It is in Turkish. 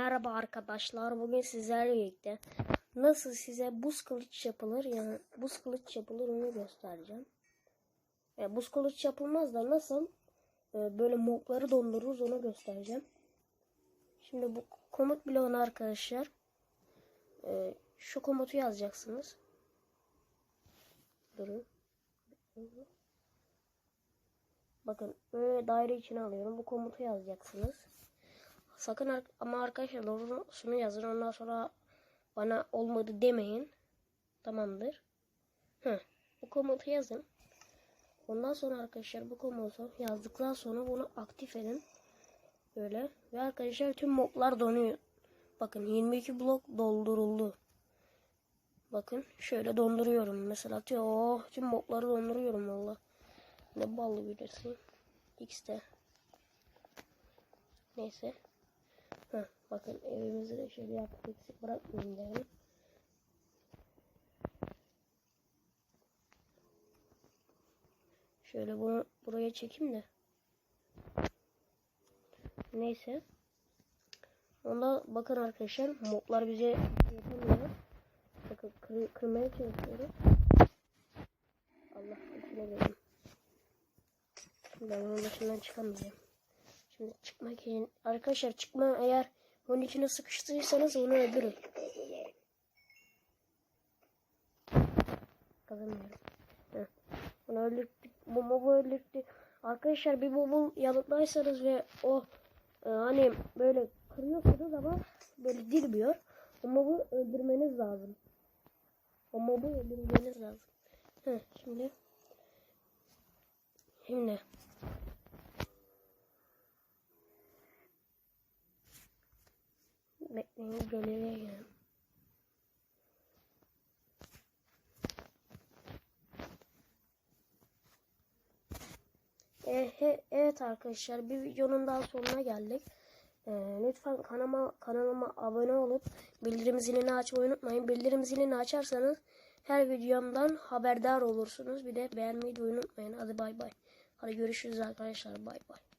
Merhaba arkadaşlar. Bugün sizlerle birlikte nasıl size buz kılıç yapılır yani buz kılıç yapılır onu göstereceğim. Ya buz kılıç yapılmaz da nasıl e, böyle mobları dondururuz onu göstereceğim. Şimdi bu komut bloğuna arkadaşlar e, şu komutu yazacaksınız. Durun. Bakın böyle daire içine alıyorum. Bu komutu yazacaksınız. Sakın ama arkadaşlar doğrusunu yazın. Ondan sonra bana olmadı demeyin. Tamamdır. Hı. Bu komutu yazın. Ondan sonra arkadaşlar bu komutu yazdıktan sonra bunu aktif edin. Böyle. Ve arkadaşlar tüm moblar donuyor. Bakın 22 blok dolduruldu. Bakın şöyle donduruyorum. Mesela diyor oh, tüm mobları donduruyorum valla. Ne ballı bilirsin. X'te. Neyse. Heh, bakın evimizi de şöyle yaptık eksik bırakmayın yani. Şöyle bunu buraya çekeyim de. Neyse. Onda bakın arkadaşlar moblar bize yapamıyor. Bakın kır, kırmaya çalışıyorum. Allah içine dedim. Ben onun başından çıkamayacağım. Şimdi çıkmak için arkadaşlar çıkma eğer onun içine sıkıştıysanız onu öldürün. Kazanmıyorum. Heh. Onu öldürdük. Bu mobu öldürdük. Arkadaşlar bir mobu yanıtlaysanız ve o e, hani böyle kırıyorsunuz ama böyle dirmiyor. O mobu öldürmeniz lazım. O mobu öldürmeniz lazım. Heh, şimdi şimdi Bekleyin galeriye girelim. E, evet arkadaşlar bir videonun daha sonuna geldik. E, lütfen kanalıma, kanalıma abone olup bildirim zilini açmayı unutmayın. Bildirim zilini açarsanız her videomdan haberdar olursunuz. Bir de beğenmeyi de unutmayın. Hadi bay bay. Hadi görüşürüz arkadaşlar. Bay bay.